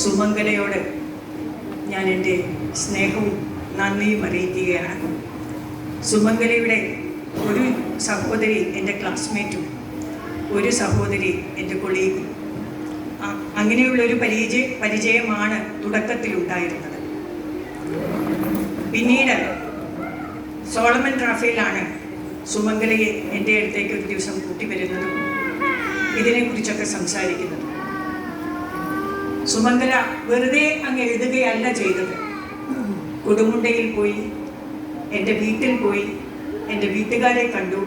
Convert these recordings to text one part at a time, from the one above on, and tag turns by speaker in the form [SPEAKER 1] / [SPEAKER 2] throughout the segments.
[SPEAKER 1] സുമംഗലയോട് ഞാൻ എന്റെ സ്നേഹവും നന്ദിയും അറിയിക്കുകയാണ് സുമംഗലയുടെ ഒരു സഹോദരി എന്റെ ക്ലാസ്മേറ്റും ഒരു സഹോദരി എന്റെ കൊളീഗും അങ്ങനെയുള്ള ഒരു പരിചയ പരിചയമാണ് തുടക്കത്തിൽ ഉണ്ടായിരുന്നത് പിന്നീട് സോളമൻ റാഫേലാണ് സുമംഗലയെ എന്റെ അടുത്തേക്ക് ഒരു ദിവസം കൂട്ടി വരുന്നതും ഇതിനെക്കുറിച്ചൊക്കെ സംസാരിക്കുന്നത്. സുമംഗല വെറുതെ അങ്ങ് എഴുതുകയല്ല ചെയ്തത്. കൊടുമുണ്ടയിൽ പോയി എന്റെ വീട്ടിൽ പോയി എന്റെ വീട്ടുകാരെ കണ്ടു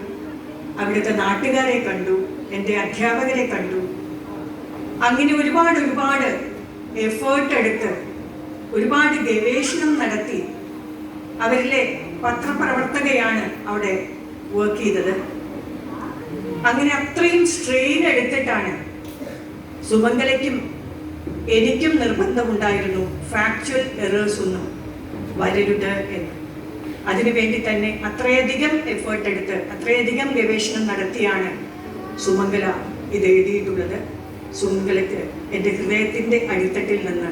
[SPEAKER 1] അവിടുത്തെ നാട്ടുകാരെ കണ്ടു എന്റെ അധ്യാപകരെ കണ്ടു. അങ്ങനെ ഒരുപാട് ഒരുപാട് എഫേർട്ട് എടുത്ത് ഒരുപാട് ഗവേഷണം നടത്തി അവരിലെ പത്രപ്രവർത്തകയാണ് അവിടെ വർക്ക് ചെയ്തത്. അങ്ങനെ അത്രയും സ്ട്രെയിൻ എടുത്തിട്ടാണ് സുമംഗലയ്ക്കും എനിക്കും നിർബന്ധമുണ്ടായിരുന്നു. ഫാക്ച്വൽ എറേഴ്സ് ഒന്നും വരരുത് എന്ന്. അതിനുവേണ്ടി തന്നെ അത്രയധികം എഫേർട്ട് എടുത്ത് അത്രയധികം ഗവേഷണം നടത്തിയാണ് സുമംഗല ഇത് എഴുതിയിട്ടുള്ളത്. സുമംഗലയ്ക്ക് എന്റെ ഹൃദയത്തിന്റെ അടിത്തട്ടിൽ നിന്ന്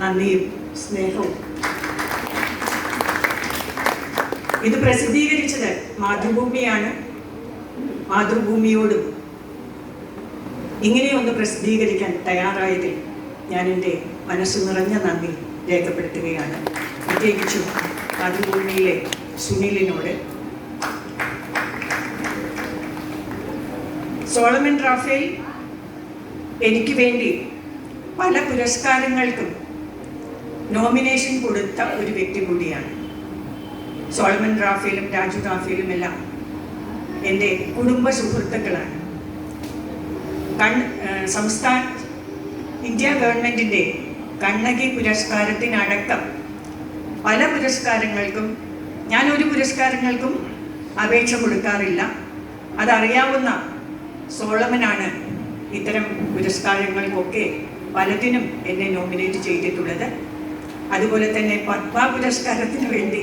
[SPEAKER 1] നന്ദിയും സ്നേഹവും. ഇത് പ്രസിദ്ധീകരിച്ചത് മാതൃഭൂമിയാണ്. മാതൃഭൂമിയോടും ഇങ്ങനെയൊന്ന് പ്രസിദ്ധീകരിക്കാൻ തയ്യാറായതിൽ ഞാൻ എന്റെ മനസ്സ് നിറഞ്ഞ നന്ദി രേഖപ്പെടുത്തുകയാണ്. പ്രത്യേകിച്ചും മാതൃഭൂമിയിലെ സുനിലിനോട്. സോളമൻ റാഫേൽ എനിക്ക് വേണ്ടി പല പുരസ്കാരങ്ങൾക്കും നോമിനേഷൻ കൊടുത്ത ഒരു വ്യക്തി കൂടിയാണ്. സോളമൻ റാഫേലും രാജു റാഫേലും എല്ലാം എന്റെ കുടുംബ സുഹൃത്തുക്കളാണ്. കൺ സംസ്ഥാന ഇന്ത്യ ഗവൺമെന്റിന്റെ കണ്ണകി പുരസ്കാരത്തിനടക്കം പല പുരസ്കാരങ്ങൾക്കും ഞാൻ ഒരു പുരസ്കാരങ്ങൾക്കും അപേക്ഷ കൊടുക്കാറില്ല. അതറിയാവുന്ന സോളമനാണ് ഇത്തരം പുരസ്കാരങ്ങൾക്കൊക്കെ പലതിനും എന്നെ നോമിനേറ്റ് ചെയ്തിട്ടുള്ളത്. അതുപോലെ തന്നെ പത്മ പുരസ്കാരത്തിന് വേണ്ടി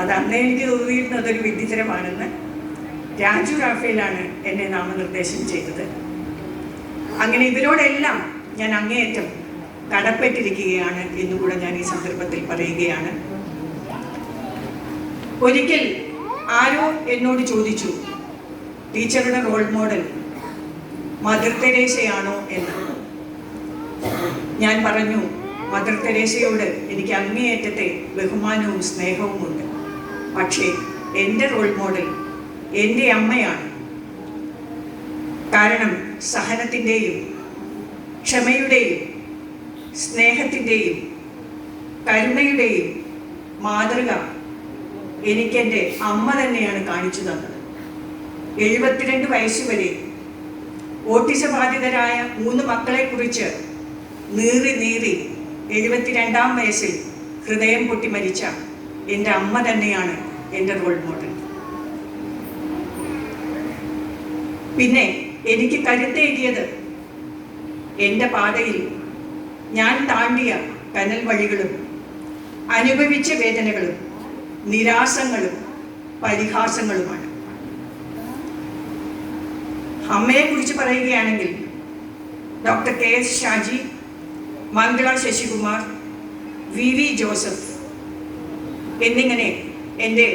[SPEAKER 1] അത് അന്ന് എനിക്ക് തോന്നിയിരുന്നത് ഒരു വിഡ്ഢിത്തരമാണെന്ന് രാജു റാഫേലാണ് എന്നെ നാമനിർദ്ദേശം ചെയ്തത്. അങ്ങനെ ഇവരോടെല്ലാം ഞാൻ അങ്ങേയറ്റം കടപ്പെട്ടിരിക്കുകയാണ് എന്നുകൂടെ ഞാൻ ഈ സന്ദർഭത്തിൽ പറയുകയാണ്. ഒരിക്കൽ ആരോ എന്നോട് ചോദിച്ചു ടീച്ചറുടെ റോൾ മോഡൽ മദർ തെരേശയാണോ എന്ന്? ഞാൻ പറഞ്ഞു മദർ തെരേശയോട് എനിക്ക് അങ്ങേയറ്റത്തെ ബഹുമാനവും സ്നേഹവും ഉണ്ട് പക്ഷേ എന്റെ റോൾ മോഡൽ എന്റെ അമ്മയാണ്. കാരണം സഹനത്തിന്റെയും ക്ഷമയുടെയും സ്നേഹത്തിന്റെയും കരുണയുടെയും മാതൃക എനിക്കെന്റെ അമ്മ തന്നെയാണ് കാണിച്ചു തന്നത്. എഴുപത്തിരണ്ട് വയസ്സ് വരെ ഓട്ടിസ ബാധിതരായ മൂന്ന് മക്കളെക്കുറിച്ച് നീറി നീറി എഴുപത്തിരണ്ടാം വയസ്സിൽ ഹൃദയം പൊട്ടി മരിച്ച എന്റെ അമ്മ തന്നെയാണ് എന്റെ റോൾ മോഡൽ പിന്നെ എനിക്ക് കരുത്തേകിയത് എന്റെ പാതയിൽ ഞാൻ താണ്ടിയ കനൽ വഴികളും അനുഭവിച്ച വേദനകളും നിരാശങ്ങളും പരിഹാസങ്ങളുമാണ്. അമ്മയെ കുറിച്ച് പറയുകയാണെങ്കിൽ doctor K S Shaji Mangala Sasikumar V V Joseph എന്നിങ്ങനെ എന്റെ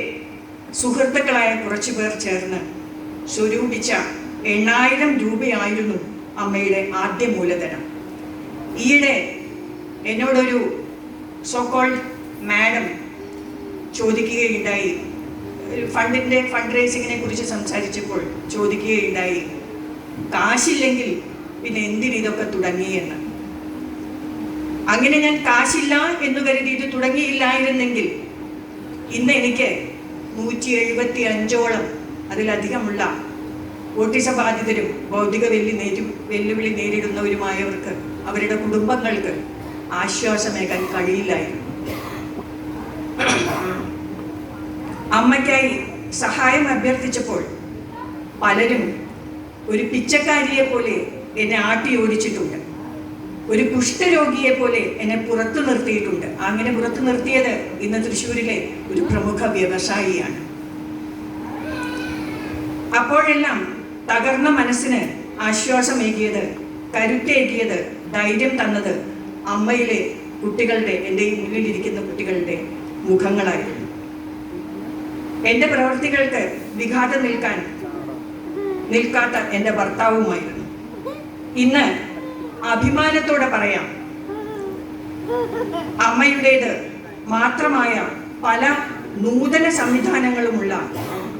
[SPEAKER 1] സുഹൃത്തുക്കളായ കുറച്ചു പേർ ചേർന്ന് സ്വരൂപിച്ച എണ്ണായിരം രൂപയായിരുന്നു അമ്മയുടെ ആദ്യ മൂലധനം. ഈയിടെ എന്നോടൊരു സോക്കോൾഡ് മാഡം ചോദിക്കുകയുണ്ടായി. ഫണ്ടിന്റെ ഫണ്ട് റേസിങ്ങിനെ കുറിച്ച് സംസാരിച്ചപ്പോൾ ചോദിക്കുകയുണ്ടായി. കാശില്ലെങ്കിൽ പിന്നെ എന്തിന് ഇതൊക്കെ തുടങ്ങിയെന്ന് അങ്ങനെ ഞാൻ കാശില്ല എന്ന് കരുതി ഇത് തുടങ്ങിയില്ലായിരുന്നെങ്കിൽ ഇന്ന് എനിക്ക് നൂറ്റി എഴുപത്തി അഞ്ചോളം അതിലധികമുള്ള ഓട്ടിസ ബാധിതരും ഭൗതിക വെല്ലു നേരി വെല്ലുവിളി നേരിടുന്നവരുമായവർക്ക് അവരുടെ കുടുംബങ്ങൾക്ക് ആശ്വാസമേകാൻ കഴിയില്ലായിരുന്നു. അമ്മയ്ക്കായി സഹായം അഭ്യർത്ഥിച്ചപ്പോൾ പലരും ഒരു പിച്ചക്കാരിയെ പോലെ എന്നെ ആട്ടി ഓടിച്ചിട്ടുണ്ട്. ഒരു കുഷ്ഠരോഗിയെ പോലെ എന്നെ പുറത്തു നിർത്തിയിട്ടുണ്ട്. അങ്ങനെ പുറത്തു നിർത്തിയത് ഇന്ന് തൃശ്ശൂരിലെ ഒരു പ്രമുഖ വ്യവസായിയാണ്. അപ്പോഴെല്ലാം തകർന്ന മനസ്സിന് ആശ്വാസമേകിയത് കരുത്തേകിയത് ധൈര്യം തന്നത് അമ്മയിലെ കുട്ടികളുടെ എന്റെ ഈ മുന്നിലിരിക്കുന്ന കുട്ടികളുടെ മുഖങ്ങളായിരുന്നു. എന്റെ പ്രവർത്തികൾക്ക് വിഘാതം നിൽക്കാൻ നിൽക്കാത്ത എന്റെ ഭർത്താവുമായിരുന്നു. ഇന്ന് അഭിമാനത്തോടെ പറയാം അമ്മയുടേത് മാത്രമായ പല നൂതന സംവിധാനങ്ങളുമുള്ള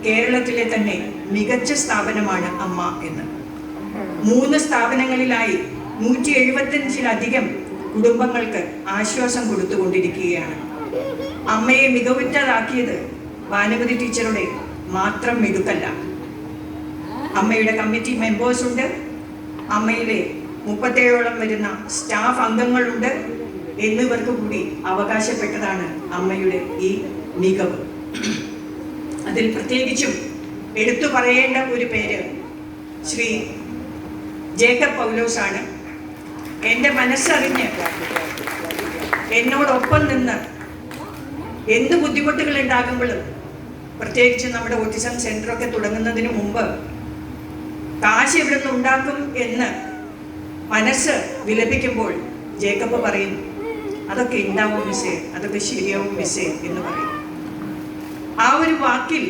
[SPEAKER 1] കേരളത്തിലെ തന്നെ മികച്ച സ്ഥാപനമാണ് അമ്മ എന്ന്. മൂന്ന് സ്ഥാപനങ്ങളിലായി നൂറ്റി എഴുപത്തഞ്ചിലധികം കുടുംബങ്ങൾക്ക് ആശ്വാസം കൊടുത്തുകൊണ്ടിരിക്കുകയാണ്. അമ്മയെ മികവുറ്റതാക്കിയത് ഭാനുമതി ടീച്ചറുടെ മാത്രം മിടുക്കല്ല. അമ്മയുടെ കമ്മിറ്റി മെമ്പേഴ്സ് ഉണ്ട് അമ്മയിലെ മുപ്പത്തേഴോളം വരുന്ന സ്റ്റാഫ് അംഗങ്ങളുണ്ട് എന്നിവർക്ക് കൂടി അവകാശപ്പെട്ടതാണ് അമ്മയുടെ ഈ മികവ്. അതിൽ പ്രത്യേകിച്ചും എടുത്തു പറയേണ്ട ഒരു പേര് ശ്രീ ജേക്കബ് പൗലോസ് ആണ് എന്റെ മനസ്സറിഞ്ഞ് എന്നോടൊപ്പം നിന്ന് എന്ത് ബുദ്ധിമുട്ടുകൾ ഉണ്ടാകുമ്പോഴും പ്രത്യേകിച്ച് നമ്മുടെ ഓട്ടിസം സെന്ററൊക്കെ തുടങ്ങുന്നതിന് മുമ്പ് കാശ് ഇവിടെ നിന്ന് ഉണ്ടാക്കും എന്ന് മനസ്സ് വിലപിക്കുമ്പോൾ ജേക്കബ് പറയും അതൊക്കെ ഉണ്ടാവും മിസ്സേ അതൊക്കെ ശരിയാവും മിസ്സേ എന്ന് പറയും. ആ ഒരു വാക്കിൽ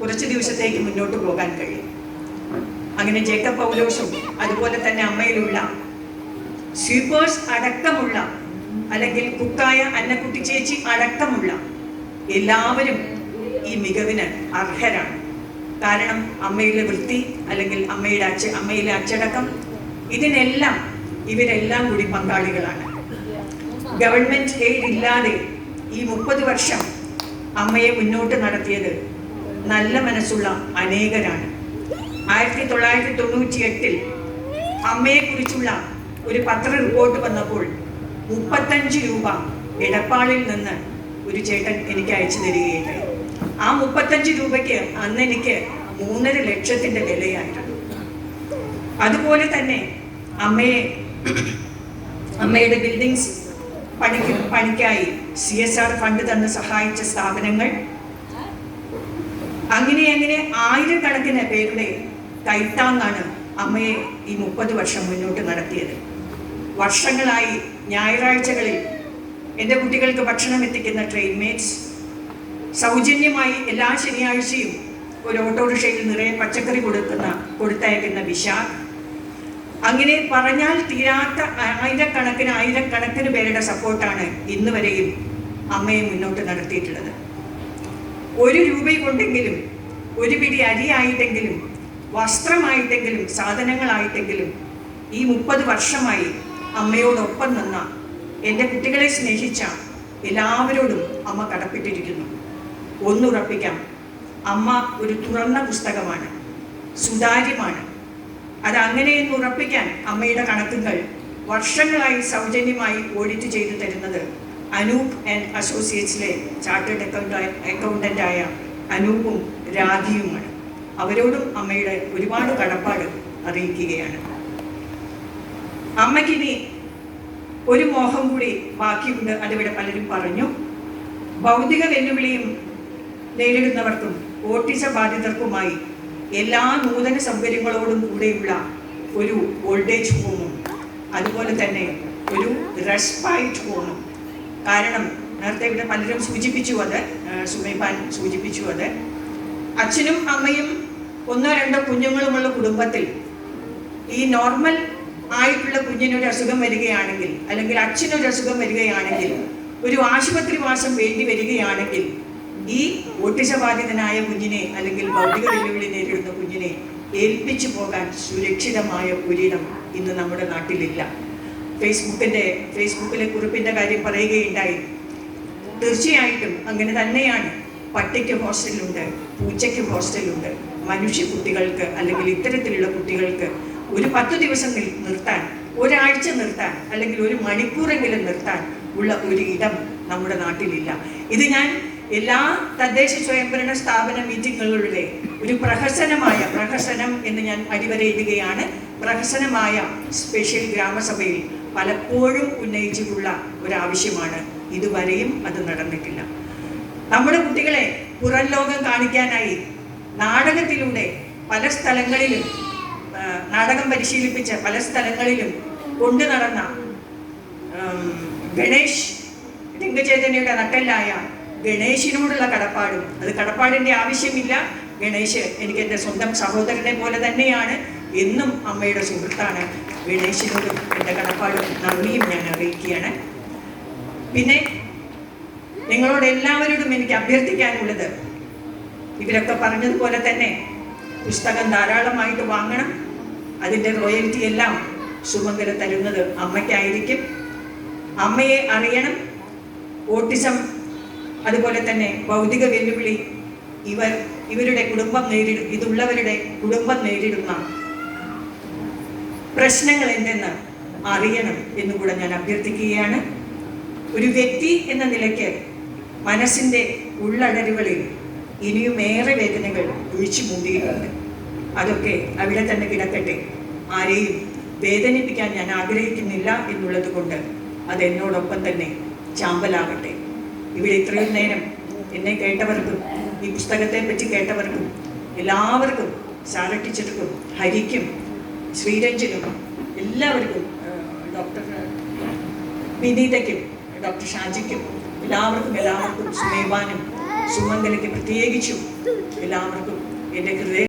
[SPEAKER 1] കുറച്ച് ദിവസത്തേക്ക് മുന്നോട്ട് പോകാൻ കഴിയും. അങ്ങനെ ജേക്കബ് പൗലോഷും അതുപോലെ തന്നെ അമ്മയിലുള്ള സ്വീപ്പേഴ്സ് അടക്കമുള്ള അല്ലെങ്കിൽ കുക്കായ അന്നക്കുട്ടി ചേച്ചി അടക്കമുള്ള എല്ലാവരും ഈ മികവിന് അർഹരാണ്. കാരണം അമ്മയിലെ വൃത്തി അല്ലെങ്കിൽ അമ്മയുടെ അച്ച അമ്മയിലെ അച്ചടക്കം ഇതിനെല്ലാം ഇവരെല്ലാം കൂടി പങ്കാളികളാണ്. ഗവൺമെന്റ് എയ്ഡ് ഇല്ലാതെ ഈ മുപ്പത് വർഷം അമ്മയെ മുന്നോട്ട് നടത്തിയത് നല്ല മനസ്സുള്ള അനേകരാണ്. ആയിരത്തി തൊള്ളായിരത്തി തൊണ്ണൂറ്റി എട്ടിൽ അമ്മയെക്കുറിച്ചുള്ള ഒരു പത്ര റിപ്പോർട്ട് വന്നപ്പോൾ മുപ്പത്തഞ്ച് രൂപ എടപ്പാളിൽ നിന്ന് ഒരു ചേട്ടൻ എനിക്ക് അയച്ചു തരികയുണ്ടായി ആ മുപ്പത്തഞ്ച് രൂപയ്ക്ക് അന്ന് എനിക്ക് മൂന്നര ലക്ഷത്തിന്റെ വിലയായിരുന്നു. അതുപോലെ തന്നെ അമ്മയെ അമ്മയുടെ ബിൽഡിങ്സ് പണിക്ക് പണിക്കായി സി എസ് ആർ ഫണ്ട് തന്ന് സഹായിച്ച സ്ഥാപനങ്ങൾ. അങ്ങനെ അങ്ങനെ ആയിരക്കണക്കിന് പേരുടെ കൈത്താങ്ങാണ് അമ്മയെ ഈ മുപ്പത് വർഷം മുന്നോട്ട് നടത്തിയത്. വർഷങ്ങളായി ഞായറാഴ്ചകളിൽ എന്റെ കുട്ടികൾക്ക് ഭക്ഷണം എത്തിക്കുന്ന ട്രെയിൻമേറ്റ്സ് സൗജന്യമായി എല്ലാ ശനിയാഴ്ചയും ഒരു ഓട്ടോറിക്ഷയിൽ നിറയെ പച്ചക്കറി കൊടുക്കുന്ന കൊടുത്തയക്കുന്ന വിശാൽ അങ്ങനെ പറഞ്ഞാൽ തീരാത്ത ആയിരക്കണക്കിന് ആയിരക്കണക്കിന് പേരുടെ സപ്പോർട്ടാണ് ഇന്ന് വരെയും അമ്മയെ മുന്നോട്ട് നടത്തിയിട്ടുള്ളത്. ഒരു രൂപ കൊണ്ടെങ്കിലും ഒരു പിടി അരിയായിട്ടെങ്കിലും വസ്ത്രമായിട്ടെങ്കിലും സാധനങ്ങളായിട്ടെങ്കിലും ഈ മുപ്പത് വർഷമായി അമ്മയോടൊപ്പം നിന്ന എന്റെ കുട്ടികളെ സ്നേഹിച്ച എല്ലാവരോടും അമ്മ കടപ്പെട്ടിരിക്കുന്നു. ഒന്നുറപ്പിക്കാം. അമ്മ ഒരു തുറന്ന പുസ്തകമാണ്. സുതാര്യമാണ്. അത് അങ്ങനെയെന്ന് ഉറപ്പിക്കാൻ അമ്മയുടെ കണക്കുകൾ വർഷങ്ങളായി സൗജന്യമായി ഓഡിറ്റ് ചെയ്തു തരുന്നത് അനൂപ് ആൻഡ് അസോസിയേറ്റ്സിലെ ചാർട്ടേഡ് അക്കൗണ്ട് അക്കൗണ്ടന്റായ അനൂപും രാധിയുമാണ്. അവരോടും അമ്മയുടെ ഒരുപാട് കടപ്പാട് അറിയിക്കുകയാണ്. അമ്മയ്ക്കിനി ഒരു മോഹം കൂടി ബാക്കിയുണ്ട് അതിവിടെ പലരും പറഞ്ഞു. ഭൗതിക വെല്ലുവിളിയും നേരിടുന്നവർക്കും ഓട്ടിസ ബാധിതർക്കുമായി എല്ലാ നൂതന സൗകര്യങ്ങളോടും കൂടെയുള്ള ഒരു ഓൾഡേജ് ഹോമും അതുപോലെ തന്നെ ഒരു റെസ്പൈറ്റ് ഹോമും കാരണം നേരത്തെ ഇവിടെ പലരും സൂചിപ്പിച്ചു അത് സുമൈപാൻ സൂചിപ്പിച്ചു അത്. അച്ഛനും അമ്മയും ഒന്നോ രണ്ടോ കുഞ്ഞുങ്ങളുമുള്ള കുടുംബത്തിൽ ഈ നോർമൽ ആയിട്ടുള്ള കുഞ്ഞിനൊരു അസുഖം വരികയാണെങ്കിൽ അല്ലെങ്കിൽ അച്ഛനൊരു അസുഖം വരികയാണെങ്കിൽ ഒരു ആശുപത്രി വാസം വേണ്ടി വരികയാണെങ്കിൽ ഈ ഓട്ടിസബാധിതനായ കുഞ്ഞിനെ അല്ലെങ്കിൽ ഭൗതിക വെല്ലുവിളി നേരിടുന്ന കുഞ്ഞിനെ ഏൽപ്പിച്ചു പോകാൻ സുരക്ഷിതമായ ഒരിടം ഇന്ന് നമ്മുടെ നാട്ടിലില്ല. ഫേസ്ബുക്കിന്റെ ഫേസ്ബുക്കിലെ കുറിപ്പിന്റെ കാര്യം പറയുകയുണ്ടായി. തീർച്ചയായിട്ടും അങ്ങനെ തന്നെയാണ്. പട്ടിക്ക് ഹോസ്റ്റലുണ്ട് പൂച്ചയ്ക്ക് ഹോസ്റ്റലുണ്ട് മനുഷ്യ കുട്ടികൾക്ക് അല്ലെങ്കിൽ ഇത്തരത്തിലുള്ള കുട്ടികൾക്ക് ഒരു പത്ത് ദിവസം നിർത്താൻ ഒരാഴ്ച നിർത്താൻ അല്ലെങ്കിൽ ഒരു മണിക്കൂറെങ്കിലും നിർത്താൻ ഉള്ള ഒരു ഇടം നമ്മുടെ നാട്ടിലില്ല. ഇത് ഞാൻ എല്ലാ തദ്ദേശ സ്വയംഭരണ സ്ഥാപന മീറ്റിങ്ങുകളുടെ ഒരു പ്രഹസനമായ പ്രഹസനം എന്ന് ഞാൻ അടിവരയിടുകയാണ് പ്രഹസനമായ സ്പെഷ്യൽ ഗ്രാമസഭയിൽ പലപ്പോഴും ഉന്നയിച്ചിട്ടുള്ള ഒരാവശ്യമാണ്. ഇതുവരെയും അത് നടന്നിട്ടില്ല. നമ്മുടെ കുട്ടികളെ പുറം ലോകം കാണിക്കാനായി നാടകത്തിലൂടെ പല സ്ഥലങ്ങളിലും നാടകം പരിശീലിപ്പിച്ച പല സ്ഥലങ്ങളിലും കൊണ്ടു നടന്ന ഗണേഷ് രംഗചേതനയുടെ നട്ടല്ലായ ഗണേശിനോടുള്ള കടപ്പാടും. അത് കടപ്പാടിന്റെ ആവശ്യമില്ല. ഗണേശ് എനിക്ക് എന്റെ സ്വന്തം സഹോദരനെ പോലെ തന്നെയാണ്. എന്നും അമ്മയുടെ സുഹൃത്താണ്. ഗണേശിനോട് എന്റെ കടപ്പാടും നന്ദിയും ഞാൻ അറിയിക്കുകയാണ്. പിന്നെ നിങ്ങളോട് എല്ലാവരോടും എനിക്ക് അഭ്യർത്ഥിക്കാനുള്ളത് ഇവരൊക്കെ പറഞ്ഞതുപോലെ തന്നെ പുസ്തകം ധാരാളമായിട്ട് വാങ്ങണം. അതിന്റെ റോയൽറ്റി എല്ലാം സുമംഗല തരുന്നത് അമ്മയ്ക്കായിരിക്കും. അമ്മയെ അറിയണം. ഓട്ടിസം അതുപോലെ തന്നെ ഭൗതിക വെല്ലുവിളി ഇവർ ഇവരുടെ കുടുംബം നേരിടും ഇതുള്ളവരുടെ കുടുംബം നേരിടുന്ന പ്രശ്നങ്ങൾ എന്തെന്ന് അറിയണം എന്നുകൂടെ ഞാൻ അഭ്യർത്ഥിക്കുകയാണ്. ഒരു വ്യക്തി എന്ന നിലയ്ക്ക് മനസ്സിന്റെ ഉള്ളടരുകളിൽ ഇനിയും ഏറെ വേദനകൾ ഒഴിച്ചു മൂടിയിട്ടുണ്ട്. അതൊക്കെ അവിടെ തന്നെ കിടക്കട്ടെ. ആരെയും വേദനിപ്പിക്കാൻ ഞാൻ ആഗ്രഹിക്കുന്നില്ല എന്നുള്ളത് കൊണ്ട് അത് എന്നോടൊപ്പം തന്നെ ചാമ്പലാകട്ടെ. ഇവിടെ ഇത്രയും നേരം എന്നെ കേട്ടവർക്കും ഈ പുസ്തകത്തെ പറ്റി കേട്ടവർക്കും എല്ലാവർക്കും സാറ ടീച്ചർക്കും ഹരിക്കും ശ്രീരഞ്ജനും എല്ലാവർക്കും ഡോക്ടർ വിനീതയ്ക്കും ഡോക്ടർ ഷാജിക്കും എല്ലാവർക്കും എല്ലാവർക്കും സുമേബാനും സുമംഗലയ്ക്ക് പ്രത്യേകിച്ചും എല്ലാവർക്കും എന്റെ ഹൃദയ